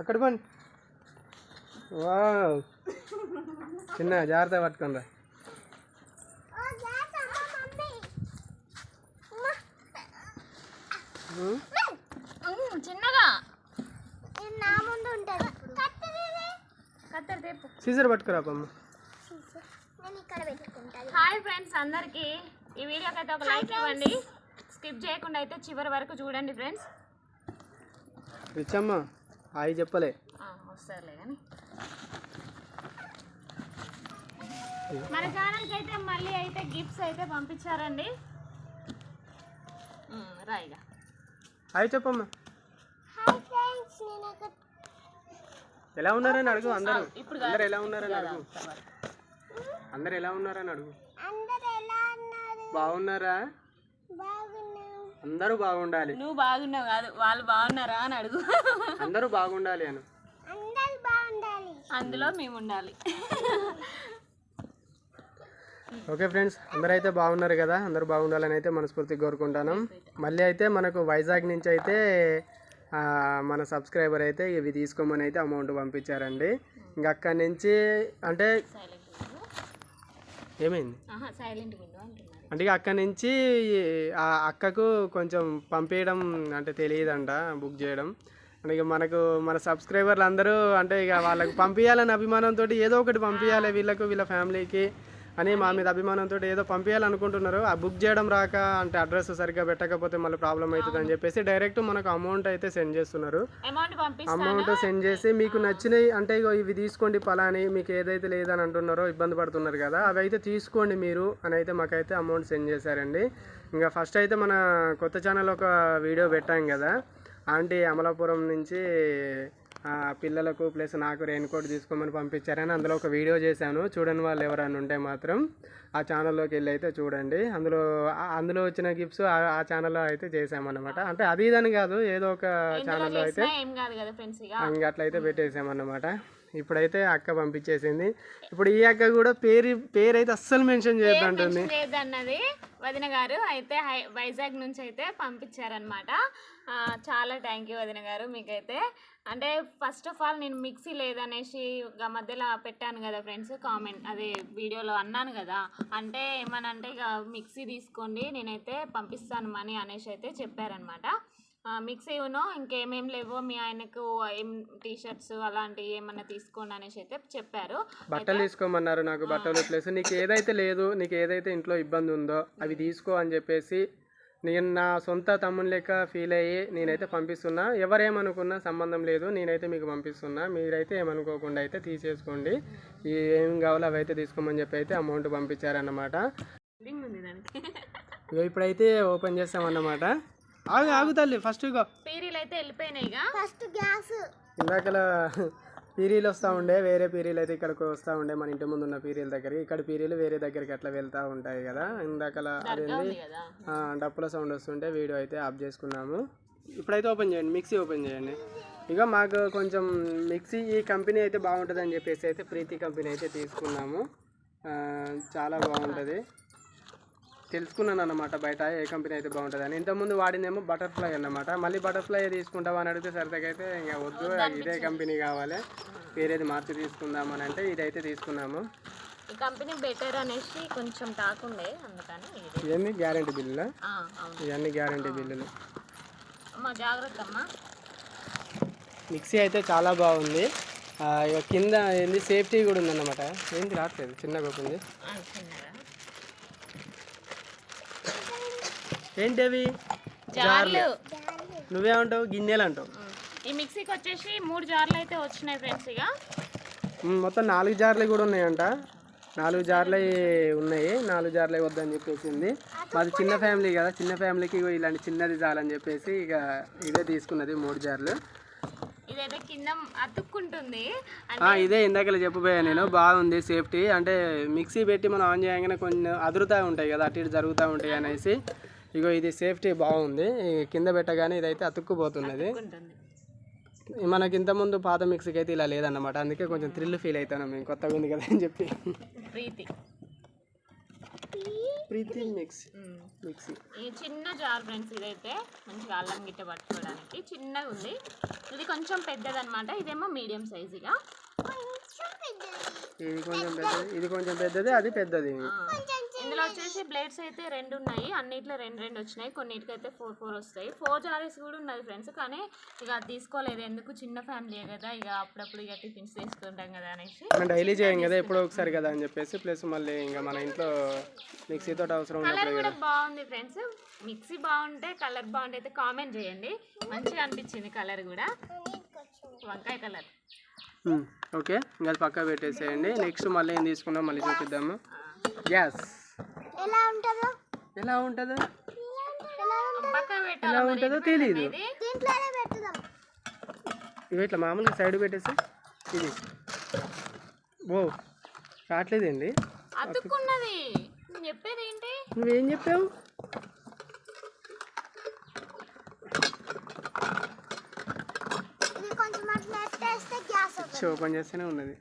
అక్కడ పండి వావ్. చిన్న జాగ్రత్త పట్టుకోండి చిన్నగా నా ముందు ఉంటుంది కత్తెర తేపు. సీజర్ పట్టుకురా హాయ్ ఫ్రెండ్స్ అందరికి. ఈ వీడియోకి అయితే ఒక లైక్ ఇవ్వండి. స్కిప్ చేయకుండా అయితే చివరి వరకు చూడండి ఫ్రెండ్స్. రిచమ్మ హాయ్ చెప్పలే. వస్తారులే కానీ మన ఛానల్కి అయితే మళ్ళీ అయితే గిఫ్ట్స్ అయితే పంపించారండి. రాయిగా హాయ్ చెప్పమ్మా. ఎలా ఉన్నారని అడుగు అందరూ. ఇప్పుడు అందరు ఎలా ఉన్నారని అడుగు. అందరు ఎలా ఉన్నారని అడుగు. అందరు ఎలా ఉన్నారు? బాగున్నారా? బాగున్నాం అందరూ బాగుండాలి. నువ్వు బాగున్నావు కాదు వాళ్ళు బాగున్నారా అని అడుగు. అందరూ బాగుండాలి అని. అందరు బాగుండాలి. అందులో మేము ఉండాలి. ఓకే ఫ్రెండ్స్ అందరూ అయితే బాగున్నారు కదా అందరూ బాగుండాలని అయితే మనస్ఫూర్తిగా కోరుకుంటాను. మళ్ళీ అయితే మనకు వైజాగ్ నుంచి అయితే మన సబ్స్క్రైబర్ అయితే ఇవి తీసుకోమని అయితే అమౌంట్ పంపించారండి. ఇంకా అక్కడి నుంచి అంటే ఏమైంది? అంటే ఇక అక్కడి నుంచి ఆ అక్కకు కొంచెం పంపించడం అంటే తెలియదంట బుక్ చేయడం. అంటే ఇక మనకు మన సబ్స్క్రైబర్లు అందరూ అంటే ఇక వాళ్ళకు పంపించాలని అభిమానంతో ఏదో ఒకటి పంపించాలి వీళ్ళకు వీళ్ళ ఫ్యామిలీకి అని మా మీద అభిమానంతో ఏదో పంపించాలనుకుంటున్నారు ఆ బుక్ చేయడం రాక అంటే అడ్రస్ సరిగ్గా పెట్టకపోతే మళ్ళీ ప్రాబ్లం అవుతుంది అని చెప్పేసి డైరెక్ట్ మనకు అమౌంట్ అయితే సెండ్ చేస్తున్నారు. అమౌంట్ సెండ్ చేసి మీకు నచ్చినవి అంటే ఇగో ఇవి తీసుకోండి పలాని మీకు ఏదైతే లేదని అంటున్నారో ఇబ్బంది పడుతున్నారు కదా అవి అయితే తీసుకోండి మీరు అని అయితే మాకైతే అమౌంట్ సెండ్ చేశారండి. ఇంకా ఫస్ట్ అయితే మన కొత్త ఛానల్ ఒక వీడియో పెట్టాం కదా ఆంటీ అమలాపురం నుంచి పిల్లలకు ప్లస్ నాకు రెయిన్ కోట్ తీసుకోమని పంపించారని అందులో ఒక వీడియో చేశాను. చూడని వాళ్ళు ఎవరైనా ఉంటే మాత్రం ఆ ఛానల్లోకి వెళ్ళి అయితే చూడండి. అందులో అందులో వచ్చిన గిఫ్ట్స్ ఆ ఛానల్లో అయితే చేసామన్నమాట అంటే అది ఇదని కాదు ఏదో ఒక ఛానల్లో అయితే ఇంక అట్లయితే పెట్టేసామన్నమాట. ఇప్పుడైతే అక్క పంపించేసింది. ఇప్పుడు ఈ అక్క కూడా పేరు పేరు అయితే అస్సలు మెన్షన్ చేయొద్దంటుంది. లేదన్నది వదిన గారు. అయితే వైజాగ్ నుంచి అయితే పంపించారనమాట చాలా థ్యాంక్ యూ వదిన గారు మీకైతే. అంటే ఫస్ట్ ఆఫ్ ఆల్ నేను మిక్సీ లేదనేసి ఇక మధ్యలో పెట్టాను కదా ఫ్రెండ్స్ కామెంట్ అదే వీడియోలో అన్నాను కదా. అంటే ఏమనంటే ఇక మిక్సీ తీసుకోండి నేనైతే పంపిస్తాను మనీ అనేసి అయితే చెప్పారనమాట మిక్సీ ఉనో ఇంకేమేం లేవో మీ ఆయనకు ఏం టీ షర్ట్స్ అలాంటివి ఏమన్నా తీసుకోండి అనేసి అయితే చెప్పారు. బట్టలు తీసుకోమన్నారు నాకు బట్టలు ప్లస్ నీకు ఏదైతే లేదు నీకు ఏదైతే ఇంట్లో ఇబ్బంది ఉందో అవి తీసుకో అని చెప్పేసి నేను నా సొంత తమ్ముని లెక్క ఫీల్ అయ్యి నేనైతే పంపిస్తున్నా. ఎవరేమనుకున్నా సంబంధం లేదు నేనైతే మీకు పంపిస్తున్నా. మీరైతే ఏమనుకోకుండా అయితే తీసేసుకోండి. ఈ ఏం కావాలో అవి అయితే తీసుకోమని చెప్పి అయితే అమౌంట్ పంపించారన్నమాట. ఇప్పుడైతే ఓపెన్ చేస్తామన్నమాట. ఆగు ఆగు తల్లి ఫస్ట్ ఇగో. పీరీలు అయితే వెళ్ళిపోయినాయి ఇక. First gas. ఇందాకల పీరీలు వస్తూ ఉండే వేరే పీరీలు అయితే ఇక్కడికి వస్తూ ఉండే మన ఇంటి ముందు ఉన్న పీరీల దగ్గరికి. ఇక్కడ పీరీలు వేరే దగ్గరికి అట్లా వెళ్తూ ఉంటాయి కదా. ఇందాకల అదేంది? ఆ, డప్పుల సౌండ్ వస్తుంటే వీడియో అయితే ఆఫ్ చేసుకున్నాము. ఇప్పుడైతే ఓపెన్ చేయండి మిక్సీ ఓపెన్ చేయండి. ఇక మాకు కొంచెం మిక్సీ ఈ కంపెనీ అయితే బాగుంటుంది అని చెప్పేసి అయితే ప్రీతి కంపెనీ అయితే తీసుకున్నాము. ఆ, చాలా బాగుంటుంది. తెలుసుకున్నాను అన్నమాట బయట ఏ కంపెనీ అయితే బాగుంటుంది అని ఇంతకుముందు వాడిందేమో బటర్ఫ్లై అన్నమాట. మళ్ళీ బటర్ఫ్లై తీసుకుంటావా అని అడిగితే సరితకైతే ఇంకా వద్దు ఇదే కంపెనీ కావాలి వేరేది మార్చి తీసుకుందామని అంటే ఇదైతే తీసుకున్నాము. ఈ కంపెనీ బెటర్ అనేసి కొంచెం టాక్ ఉండే అందుకని ఇది. ఇవన్నీ గ్యారంటీ బిల్లులా? ఇవన్నీ గ్యారంటీ బిల్లులు. అమ్మ జాగ్రత్త అమ్మా. మిక్సీ అయితే చాలా బాగుంది. ఇక కింద ఏంది సేఫ్టీ కూడా ఉందన్నమాట. ఏంది రావట్లేదు చిన్నగా ఓపెన్ చేయి. ఆ, చిన్నగా ఏంటి అవి? జార్లు. నువ్వేమంటావు? గిన్నెలు అంటావు. ఈ మిక్సీకి వచ్చేసి మూడు జార్లు అయితే వచ్చినాయి ఫ్రెండ్స్ ఇక. మొత్తం నాలుగు జార్లు కూడా ఉన్నాయంట. నాలుగు జార్లు ఉన్నాయి. నాలుగు జార్లు వద్దని చెప్పేసింది. మాది చిన్న ఫ్యామిలీ కదా. చిన్న ఫ్యామిలీకి ఇలాంటి చిన్నది చాలని చెప్పేసి ఇక ఇదే తీసుకున్నది మూడు జార్లు. ఇదైతే కింద అతుక్కుంటుంది. ఇదే ఇందాకలే చెప్పబోయా నేను. బాగుంది సేఫ్టీ. అంటే మిక్సీ పెట్టి మనం ఆన్ చేయగానే కొన్ని అదురుతూ ఉంటాయి కదా. అటు ఇటు జరుగుతూ ఉంటాయి అనేసి. ఇగో ఇది సేఫ్టీ బాగుంది. కింద పెట్టగానే ఇదైతే అతుక్కుపోతున్నది. మనకి ఇంతకుముందు పాత మిక్సీకి అయితే ఇలా లేదన్నమాట. అందుకే కొంచెం థ్రిల్ ఫీల్ అవుతాను మేము. కొత్తగా ఉంది కదా అని చెప్పి. ప్రీతి. ప్రీతి మిక్స్. మిక్సీ. ఈ చిన్న జార్ ఫ్రెండ్స్ ఇదైతే మంచిగా అల్లం గిట్ట పట్టుకోవడానికి చిన్నగా ఉంది. ఇది కొంచెం పెద్దదన్నమాట. ఇదేమో మీడియం సైజుగా. పెద్దది ఇది కొంచెం పెద్దది ఇది కొంచెం పెద్దది అది పెద్దది. ఇందులో వచ్చేసి బ్లేడ్స్ అయితే రెండు ఉన్నాయి. అన్నిట్లో రెండు రెండు వచ్చినాయి. కొన్నిటికైతే ఫోర్ ఫోర్ వస్తాయి. ఫోర్ జారీస్ కూడా ఉన్నది ఫ్రెండ్స్. కానీ ఇక అది తీసుకోలేదు. ఎందుకు? చిన్న ఫ్యామిలీ కదా. ఇక అప్పుడప్పుడు ఇక టిఫిన్స్ తీసుకుంటాం కదా అనేసి. మనం డైలీ చేయం కదా. ఎప్పుడో ఒకసారి కదా అని చెప్పేసి. ప్లస్ మళ్ళీ ఇంకా మన ఇంట్లో మిక్సీతో అవసరం కలర్ కూడా బాగుంది ఫ్రెండ్స్. మిక్సీ బాగుంటే కలర్ బాగుంటే అయితే కామెంట్ చేయండి. మంచిగా అనిపించింది కలర్ కూడా. వంకాయ కలర్. ఓకే. ఇంకా అది పక్క పెట్టేసేయండి. నెక్స్ట్ మళ్ళీ ఏం తీసుకుందాం మళ్ళీ చూపిద్దాము. గ్యాస్ ఎలా ఉంటుందో? ఎలా ఉంటుందో? ఎలా ఉంటుందో? పెట్టుదాం. ఇవి ఇట్లా మామూలుగా సైడ్ పెట్టేసి ఇది. ఓ రావట్లేదండి? నువ్వేం చెప్పావు ఇది కొంచెం అట్లా ఎత్తేస్తే స్విచ్ ఓపెన్ చేస్తేనే ఉన్నది.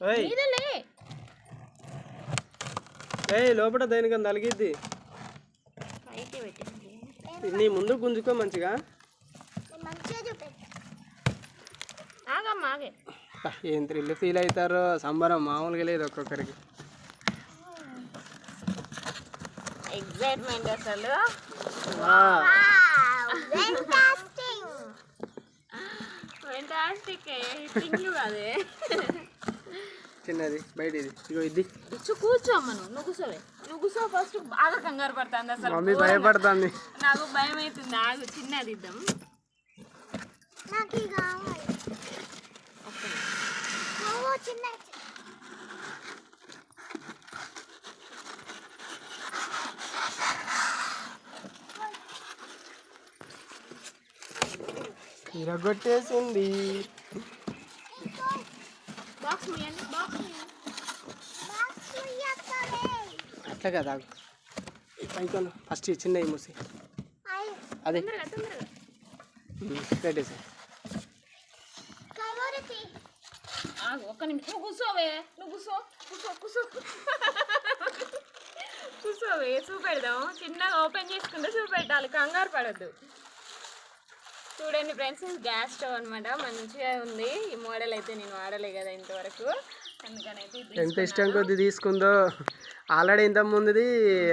ఏయ్. ఇదలే ఏయ్ లోపల దేనికని పెట్టింది. నీ ముందు గుంజుకో మంచిగా. ఏం థ్రిల్ ఫీల్ అవుతారో సంబరం మామూలుగా లేదు ఒక్కొక్కరికి. ఎగ్జైట్మెంట్ అసలు. చిన్నది బయట ఇది ఇగో ఇది. ఇచ్చు కూర్చోమ్మ నువ్వు నువ్వు కూర్చోవే. నువ్వు కూర్చో ఫస్ట్ బాగా కంగారు పడుతుంది అసలు. మమ్మీ భయపడుతుంది. నాకు భయం అవుతుంది ఆగు చిన్నది ఇద్దాం. నాకు కావాలి. ఒక్క ఇరగొట్టేసింది అట్లా కదా. పైకి ఫస్ట్ చిన్న మూసి. అదే. పెట్టేసి. ఒక్క నిమిషం. కూర్చోవే. నువ్వు కూర్చో కూర్చో కూర్చో. కూర్చోవే చూపెడదాం. చిన్నగా ఓపెన్ చేసుకుంటే చూపెట్టాలి. కంగారు పడద్దు. చూడండి ఫ్రెండ్స్ గ్యాస్ స్టవ్ అనమాట మంచిగా ఉంది. ఈ మోడల్ అయితే నేను వాడలే కదా ఇంతవరకు. ఎంత ఇష్టం కొద్ది తీసుకుందో. ఆల్రెడీ ఇంత ముందుది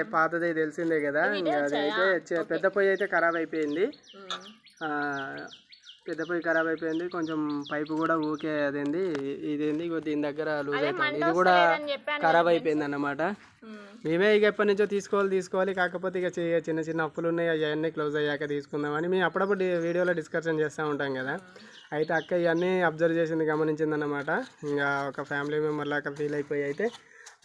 పాతది తెలిసిందే కదా. ఇంకా అది అయితే చే- పెద్ద పొయ్యి అయితే ఖరాబ్ అయిపోయింది. పెద్ద పొయ్యి ఖరాబ్ అయిపోయింది. కొంచెం పైపు కూడా ఊకే అదేంది ఇదేంది ఇగో దీని దగ్గర లూజ్ అవుతుంది. ఇది కూడా ఖరాబ్ అయిపోయింది అన్నమాట. మేమే. ఇక ఎప్పటి నుంచో తీసుకోవాలి తీసుకోవాలి. కాకపోతే ఇక చిన్న చిన్న అప్పులు ఉన్నాయి. అవన్నీ క్లోజ్ అయ్యాక తీసుకుందామని మేము అప్పుడప్పుడు వీడియోలో డిస్కషన్ చేస్తూ ఉంటాం కదా. అయితే అక్క ఇవన్నీ అబ్జర్వ్ చేసింది గమనించింది అన్నమాట ఇంకా ఒక ఫ్యామిలీ మెంబర్ లాగా ఫీల్ అయిపోయి అయితే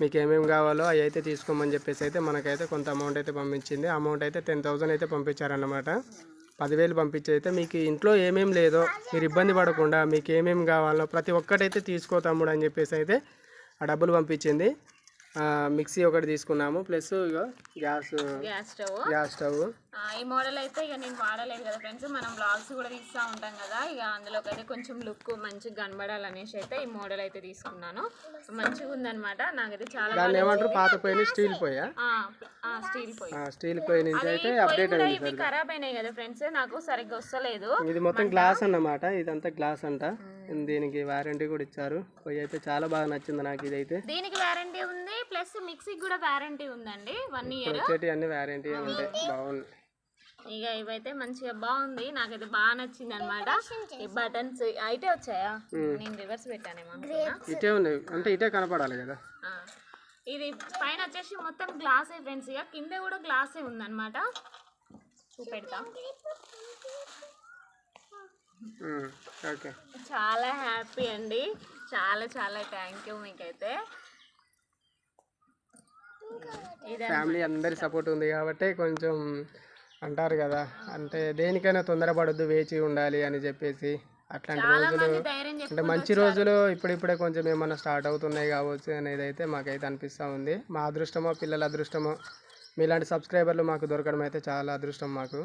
మీకు ఏమేమి కావాలో అవి అయితే తీసుకోమని చెప్పేసి అయితే మనకైతే కొంత అమౌంట్ అయితే పంపించింది. అమౌంట్ అయితే టెన్ థౌసండ్ అయితే పంపించారన్నమాట. పదివేలు పంపించి అయితే మీకు ఇంట్లో ఏమేమి లేదో మీరు ఇబ్బంది పడకుండా మీకు ఏమేమి కావాలో ప్రతి ఒక్కటైతే తీసుకో తమ్ముడు అని చెప్పేసి అయితే ఆ డబ్బులు పంపించింది. మిక్సీ ఒకటి తీసుకున్నాము. ప్లస్ ఇక gas gas stove. Gas stove. ఆ, ఈ మోడల్ అయితే ఇక నేను వాడలేదు కదా ఫ్రెండ్స్. మనం బ్లాగ్స్ కూడా తీస్తూ ఉంటాం కదా. ఇక అందులోకి అయితే కొంచెం లుక్ మంచిగా కనబడాలనేసి అయితే ఈ మోడల్ అయితే తీసుకున్నాను. మంచిగా ఉందన్నమాట. నాకైతే చాలా దాన్ని ఏమంటారు? పాత పొయ్యి స్టీల్ పోయి? స్టీల్ నుంచి అయితే అప్డేట్ కూడా అయింది ఇవి ఖరాబ్ అయినాయి కదా ఫ్రెండ్స్. నాకు సరిగ్గా వస్తలేదు. ఇది మొత్తం గ్లాస్ అన్నమాట. ఇదంతా గ్లాస్ అంట. దీనికి వారంటీ కూడా ఇచ్చారు. పొయ్యి అయితే చాలా బాగా నచ్చింది నాకు ఇదైతే. దీనికి వారంటీ ఉంది ప్లస్ మిక్సీకి కూడా వారంటీ ఉందండి వన్ ఇయర్ వచ్చేటి అన్ని వారంటీ ఉంటాయి. బాగుంది. ఇక ఇవైతే మంచిగా బాగుంది నాకైతే బాగా నచ్చింది అనమాట ఈ బటన్స్ అయితే వచ్చాయా? నేను రివర్స్ పెట్టానేమో. ఇటే ఉంది. అంటే ఇటే కనపడాలి కదా. ఇది పైన వచ్చేసి మొత్తం గ్లాసే ఫ్రెండ్స్ ఇక కింద కూడా గ్లాసే ఉందన్నమాట. చూపెడతా. చాలా హ్యాపీ అండి. చాలా చాలా థ్యాంక్ యూ మీకైతే. ఫ్యామిలీ అందరి సపోర్ట్ ఉంది కాబట్టి కొంచెం అంటారు కదా అంటే దేనికైనా తొందరపడొద్దు వేచి ఉండాలి అని చెప్పేసి. అట్లాంటి రోజులు అంటే మంచి రోజులు ఇప్పుడిప్పుడే కొంచెం ఏమన్నా స్టార్ట్ అవుతున్నాయి కావచ్చు అనేది అయితే మాకైతే అనిపిస్తూ ఉంది. మా అదృష్టమో పిల్లల అదృష్టమో మీలాంటి సబ్స్క్రైబర్లు మాకు దొరకడం అయితే చాలా అదృష్టం మాకు.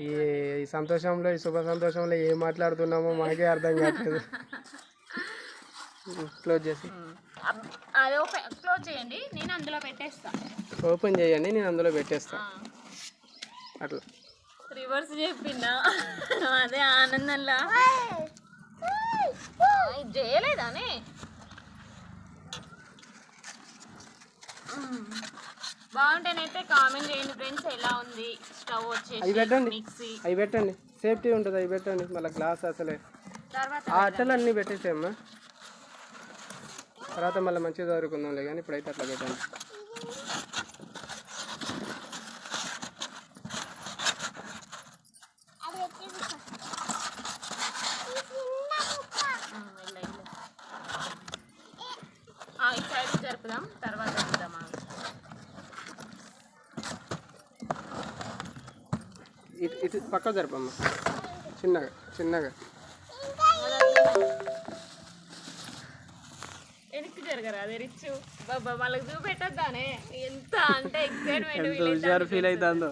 ఈ సంతోషంలో ఈ శుభ సంతోషంలో ఏం మాట్లాడుతున్నామో మాకే అర్థం కావట్లేదు. క్లోజ్ చేసి. అది ఓపెన్ క్లోజ్ చేయండి నేను అందులో పెట్టేస్తా. ఓపెన్ చేయండి నేను అందులో పెట్టేస్తా. అట్లా. రివర్స్ చెప్పిందా అదే ఆనందంలా. చేయలేదానే. బాగుంటేనైతే కామెంట్ చేయండి ఫ్రెండ్స్ ఎలా ఉంది? స్టవ్ అవి వచ్చేసి పెట్టండి. మిక్సీ. అవి పెట్టండి. సేఫ్టీ ఉంటుంది అవి పెట్టండి. మళ్ళీ గ్లాస్ అసలే. తర్వాత ఆ అట్టలు అన్నీ పెట్టేసేమ్మా తర్వాత మళ్ళీ మంచిగా చదువుకుందాంలే కానీ ఇప్పుడైతే అట్లా పెట్టండి అది వచ్చేసి ఈ చిన్న కుక్క మ్మ్, వెళ్ళు, వెళ్ళు. ఆ, ఈ సైడ్ జరుపుదాం తర్వాత చూద్దాం ఆగు. ఇటు ఇటు పక్క జరపమ్మా. చిన్నగా చిన్నగా. వెనక్కి జరగరా? అదే రిచ్చు బాబా వాళ్ళకి చూపెట్టద్దానే. ఎంత అంటే ఎక్సైట్మెంట్ హుషారు ఫీల్ అవుతుందో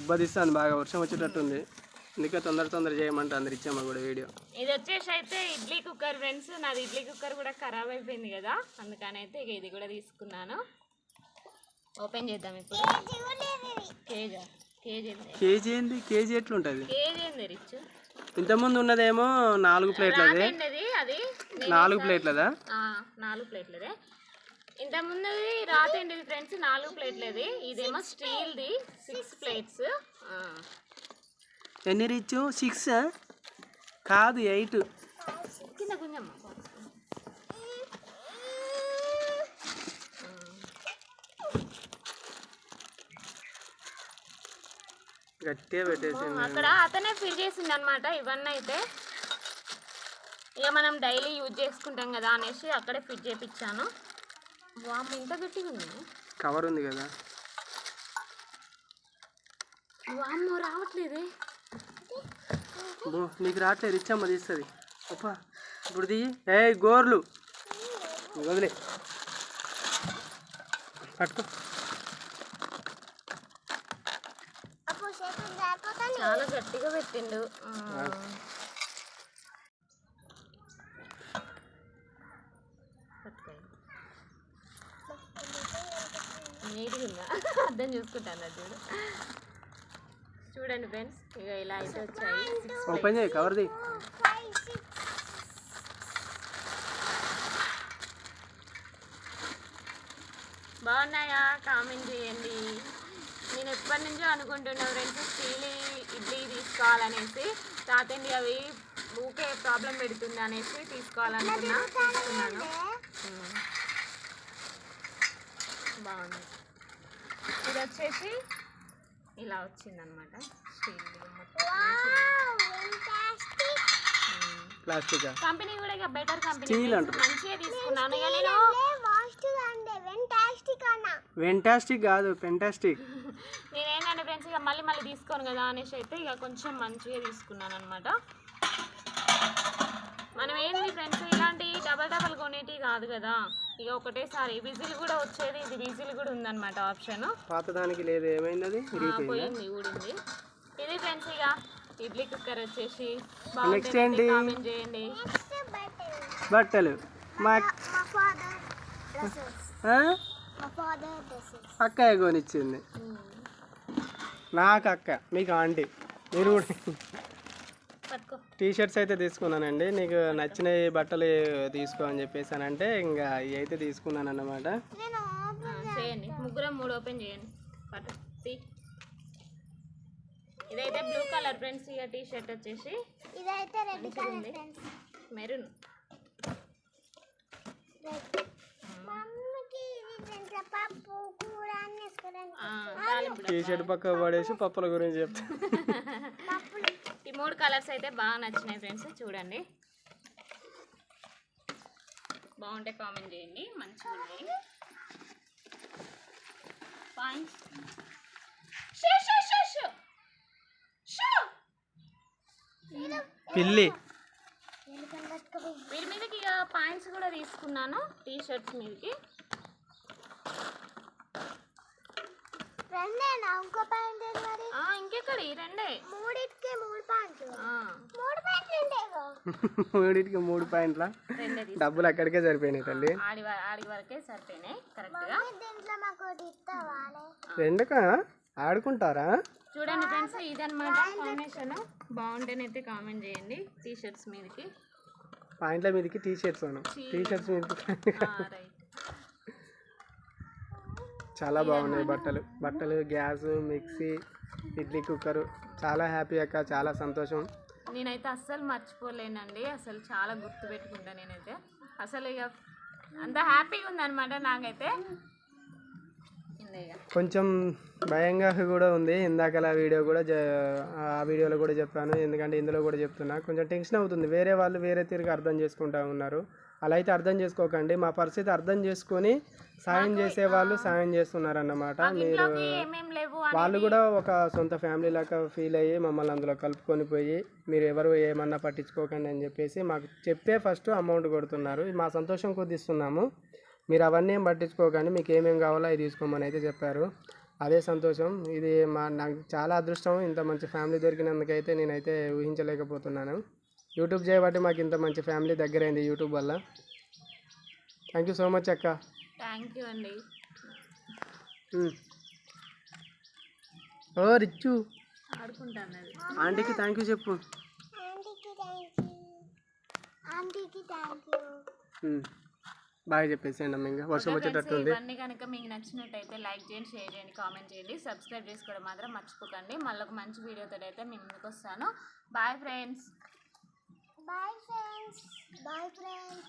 ఉబ్బదిస్తుంది బాగా వర్షం వచ్చేటట్టుంది. అందుకే తొందర తొందర చేయమంటే అందరు ఇచ్చామా కూడా వీడియో. ఇది వచ్చేసి అయితే ఇడ్లీ కుక్కర్ ఫ్రెండ్స్ నాది ఇడ్లీ కుక్కర్ కూడా ఖరాబ్ అయిపోయింది కదా. అందుకని అయితే ఇక ఇది కూడా తీసుకున్నాను. ఓపెన్ చేద్దాం ఇప్పుడు. కేజా? కేజీ ఏంది? కేజీ ఎట్లుంటుంది? కేజీ ఏంది రిచ్? ఇంతకుముందు ఉన్నదేమో నాలుగు ప్లేట్లది. నాలుగు ప్లేట్లదా? ఆ, నాలుగు ప్లేట్లదే. ఇంత ముందుది రాతండి ఫ్రెండ్స్? నాలుగు ప్లేట్లది. ఇదేమో స్టీల్ది. సిక్స్ ప్లేట్స్ ఎన్ని రిచ్? సిక్స్ కాదు ఎయిట్. కింద గుంజమ్మ గట్టిగా పెట్టేసింది. అక్కడ అతనే ఫిల్ చేసింది అనమాట ఇవన్నీ అయితే ఇక మనం డైలీ యూజ్ చేసుకుంటాం కదా అనేసి అక్కడే ఫిట్ చేపించాను వామ్ ఇంత గట్టిగా ఉంది? కవర్ ఉంది కదా. వామ్మో రావట్లేదే. నీకు రావట్లేదు రిచ్ అమ్మ తీస్తుంది. అప్పా ఇప్పుడు దిగి ఏ గోర్లు. వదిలే. పట్టుకో. చాలా గట్టిగా పెట్టిండు. నీట్గా అర్థం చూసుకుంటాను అది చూడు చూడండి ఫ్రెండ్స్ ఇక ఇలా అయితే వచ్చాయి. ఓపెన్ చేయి కవర్ది బాగున్నాయా? కామెంట్ చేయండి. నేను ఎప్పటి నుంచో అనుకుంటున్నా ఫ్రెండ్స్ స్టీల్ ఇడ్లీ తీసుకోవాలనేసి తాతండి అవి ఊకే ప్రాబ్లం పెడుతుంది అనేసి తీసుకోవాలనుకున్నా తీసుకున్నాను. బాగుంది. ఇది వచ్చేసి ఇలా వచ్చిందనమాట. ప్లాస్టిక్? కంపెనీ కూడా ఇక బెటర్ కంపెనీ. మంచిగా తీసుకున్నాను. ఇక నేను వాస్ట్ అండి ఫెంటాస్టిక్ అన్న. వెంటాస్టిక్ కాదు పెంటాస్టిక్ ఇక మళ్ళీ మళ్ళీ తీసుకోను కదా అనేసి అయితే ఇక కొంచెం మంచిగా తీసుకున్నాను అనమాట మనం ఏంటి ఫ్రెండ్స్ ఇలాంటి డబల్ డబల్ కొనేటి కాదు కదా. ఇక ఒకటేసారి విజిల్ కూడా వచ్చేది ఇది విజిల్ కూడా ఉందన్నమాట ఆప్షన్ పాత దానికి లేదు ఏమైంది పోయింది ఊడింది. ఇది ఫ్రెండ్స్ ఇక ఇడ్లీ కుక్కర్ వచ్చేసి ఏంటి? చేయండి. నెక్స్ట్ బట్టలు. మా అక్కయ్య కొనిచ్చింది. నాకు అక్క మీకు ఆంటీ. మీరు కూడా పట్టుకో. టీ షర్ట్స్ అయితే తీసుకున్నానండి. నీకు నచ్చిన బట్టలు తీసుకో అని చెప్పేసానంటే ఇంకా ఇవి అయితే తీసుకున్నాను అన్నమాట నేను ఆ, చేయండి. ముగ్గురం మూడు ఓపెన్ చేయండి. ఇదైతే బ్లూ కలర్ ఫ్రెండ్స్ ఇక టీ షర్ట్ వచ్చేసి ఇదైతే red colour friends. Maroon. T shirt పక్క పడేసి పప్పుల గురించి చెప్తా. పప్పులు. ఈ మూడు కలర్స్ అయితే బాగా నచ్చినాయి ఫ్రెండ్స్ చూడండి. బాగుంటే కామెంట్ చేయండి మంచిగా ఉన్నాయి. Pants shoe shoe shoe shoe. Shoe. పిల్లి. వీటి మీదకి ఇక పాయింట్స్ కూడా తీసుకున్నాను టీ షర్ట్స్ మీదకి. ఫ్రెండ్ నా ఇంకో ప్యాంట్ ఏది మరి? ఆ, ఇంకే ఇంకెక్కడ? ఈ రెండే. మూడింటికి మూడు పాయింట్లు. ఆ, మూడు పాయింట్లు ఉంటాయి మూడింటికి మూడు పాయింట్ల? రెండే తీసు డబ్బులు అక్కడికే సరిపోయినాయి తల్లి. ఆడి వ- ఆడి వరకే సరిపోయినాయి కరెక్ట్గా దీంట్లో మాకు ఒకటి ఇస్తావా రెండుకా? ఆడుకుంటారా? చూడండి ఫ్రెండ్స్ ఇదన్నమాట కాంబినేషన్ బాగుంటేనైతే కామెంట్ చేయండి టీ షర్ట్స్ మీదకి. పాయింట్ల మీదకి టీ షర్ట్స్ అను. టీ షర్ట్స్ మీదకి రైట్ చాలా బాగున్నాయి బట్టలు. బట్టలు గ్యాస్ మిక్సీ ఇడ్లీ కుక్కరు. చాలా హ్యాపీ అక్క చాలా సంతోషం. నేనైతే అస్సలు మర్చిపోలేనండి. అసలు చాలా గుర్తు పెట్టుకుంటా నేనైతే. అసలు ఇక అంత హ్యాపీగా ఉందన్నమాట నాకైతే. కొంచెం భయంగా కూడా ఉంది. ఇందాకలా వీడియో కూడా ఆ వీడియోలో కూడా చెప్పాను. ఎందుకంటే ఇందులో కూడా చెప్తున్నా. కొంచెం టెన్షన్ అవుతుంది. వేరే వాళ్ళు వేరే తిరిగి అర్థం చేసుకుంటా ఉన్నారు. అలా అయితే అర్థం చేసుకోకండి. మా పరిస్థితి అర్థం చేసుకొని సాయం చేసే వాళ్ళు సాయం చేస్తున్నారు అన్నమాట మీరు వాళ్ళు కూడా ఒక సొంత ఫ్యామిలీ లాగా ఫీల్ అయ్యి మమ్మల్ని అందులో కలుపుకొని పోయి మీరు ఎవరు ఏమన్నా పట్టించుకోకండి అని చెప్పేసి మాకు చెప్పే ఫస్ట్ అమౌంట్ కొడుతున్నారు. మా సంతోషం కొద్ది ఇస్తున్నాము మీరు అవన్నీ ఏం పట్టించుకోకండి. మీకు ఏమేమి కావాలో అవి తీసుకోమని అయితే చెప్పారు. అదే సంతోషం. ఇది మా నాకు చాలా అదృష్టం. ఇంత మంచి ఫ్యామిలీ దొరికినందుకైతే నేనైతే ఊహించలేకపోతున్నాను. యూట్యూబ్ చేయబట్టి మాకు ఇంత మంచి ఫ్యామిలీ దగ్గరైంది యూట్యూబ్ వల్ల. థ్యాంక్ యూ సో మచ్ అక్క. థ్యాంక్ యూ అండి. ఉమ్. ఓ రిచ్చు. ఆంటీకి థ్యాంక్ యూ చెప్పు. ఉమ్. బాగా చెప్పేసేయండి అమ్మ ఇంకా. వర్షం వచ్చేటట్టుంది ఇవన్నీ కనుక మీకు నచ్చినట్టయితే లైక్ చేయండి షేర్ చేయండి కామెంట్ చేయండి సబ్స్క్రైబ్ చేసుకోవడం మాత్రం మర్చిపోకండి. మళ్ళీ ఒక మంచి వీడియోతో అయితే మీ ముందుకు వస్తాను bye friends bye friends bye friends